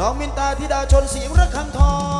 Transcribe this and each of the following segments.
น้องมินตาธิดาชนศรีระฆังทอง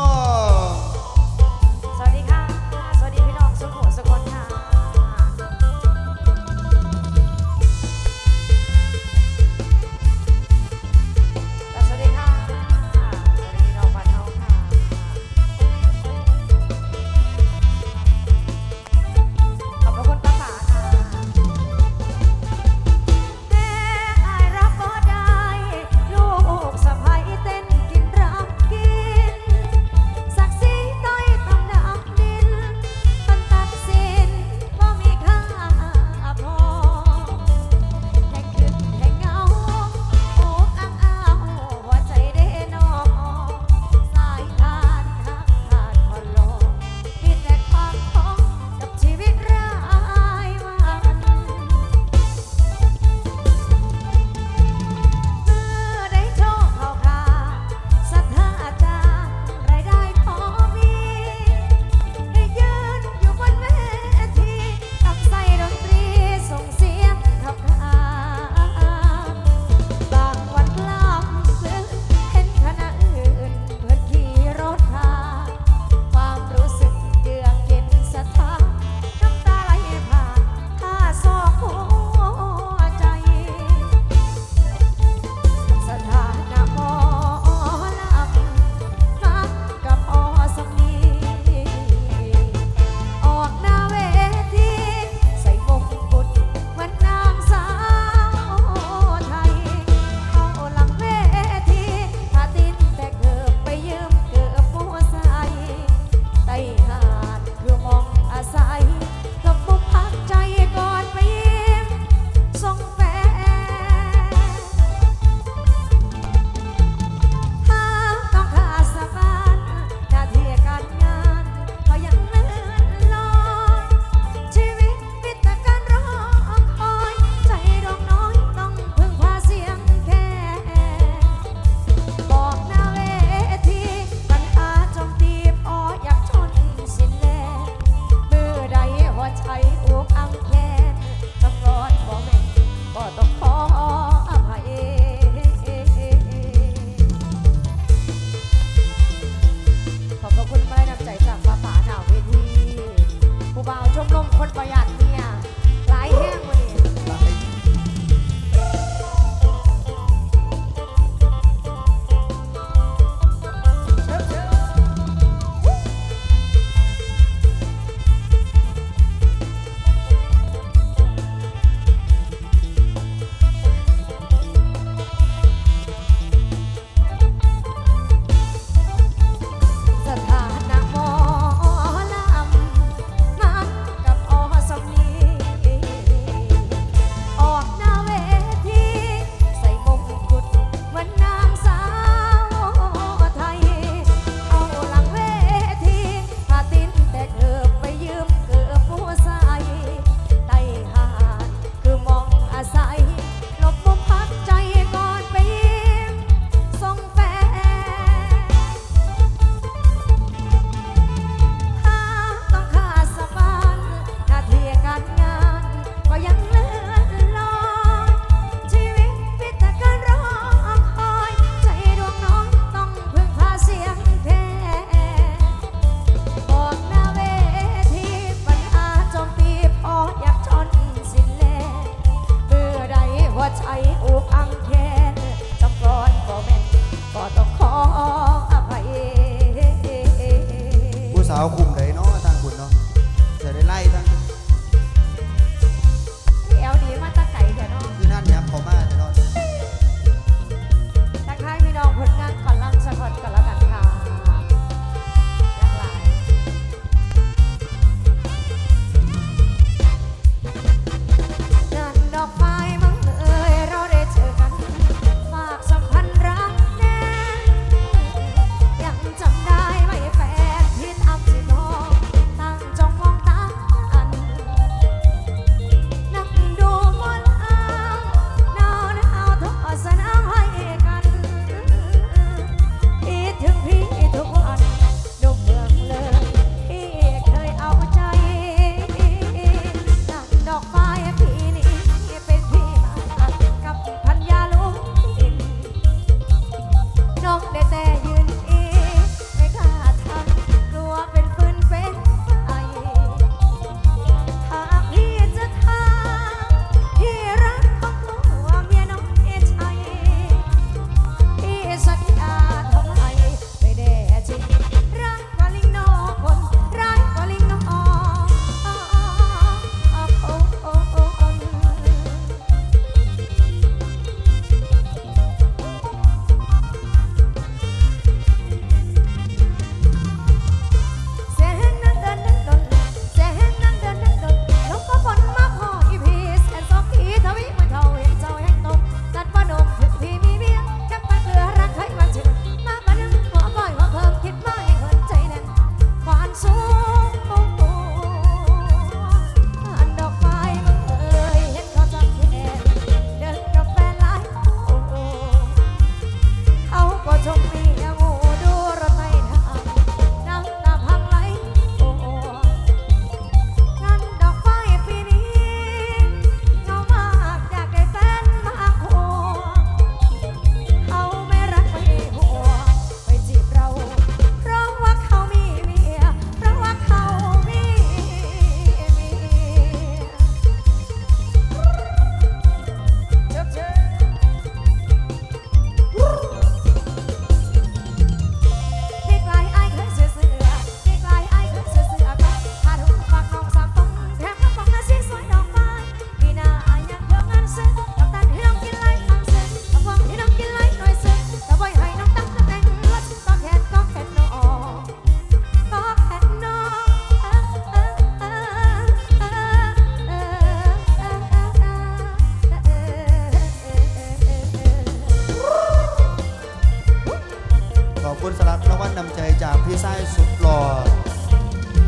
คุณสลับรางวัลนำใจจากพี่ไายสุดหล่อ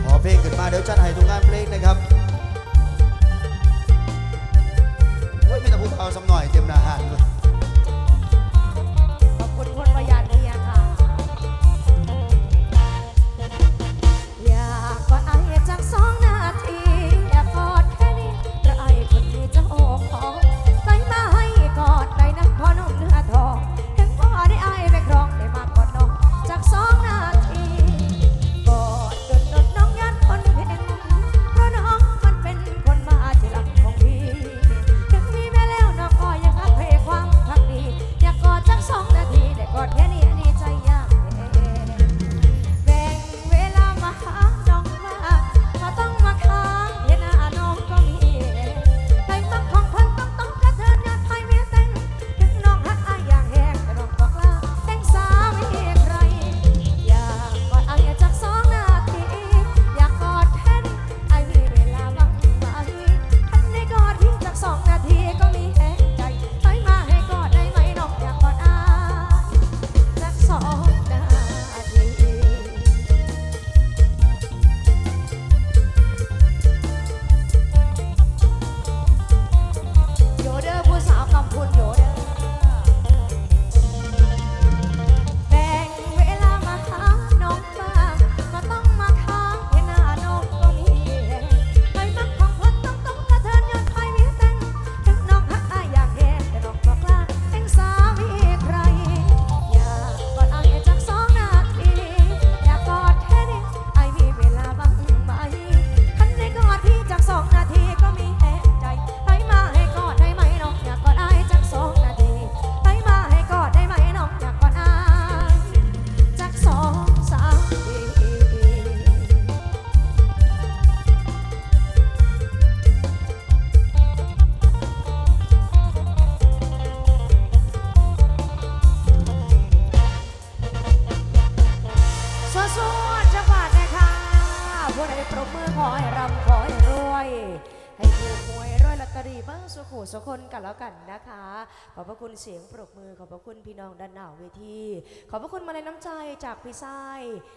ขอเพลงขึ้นมาเดี๋ยวจัดให้ทุกงานเพลงนะครับเฮ้ยมีแต่ภูเขาสักหน่อยเต็มหน้าหันเลย สวดจังหวัดนะคะผู้ใดปรบมือขอให้รำขอให้รวย ให้ถูกหวยรวยลอตเตอรี่เบิ้งสุขสุคนกันแล้วกันนะคะ ขอบพระคุณเสียงปรบมือ ขอบพระคุณพี่น้องด้านหน้าเวที ขอบพระคุณมาเลยน้ำใจจากพี่ไส้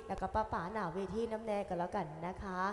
แล้วก็ป้าป๋าหน้าเวทีน้ำแน่กันแล้วกันนะคะ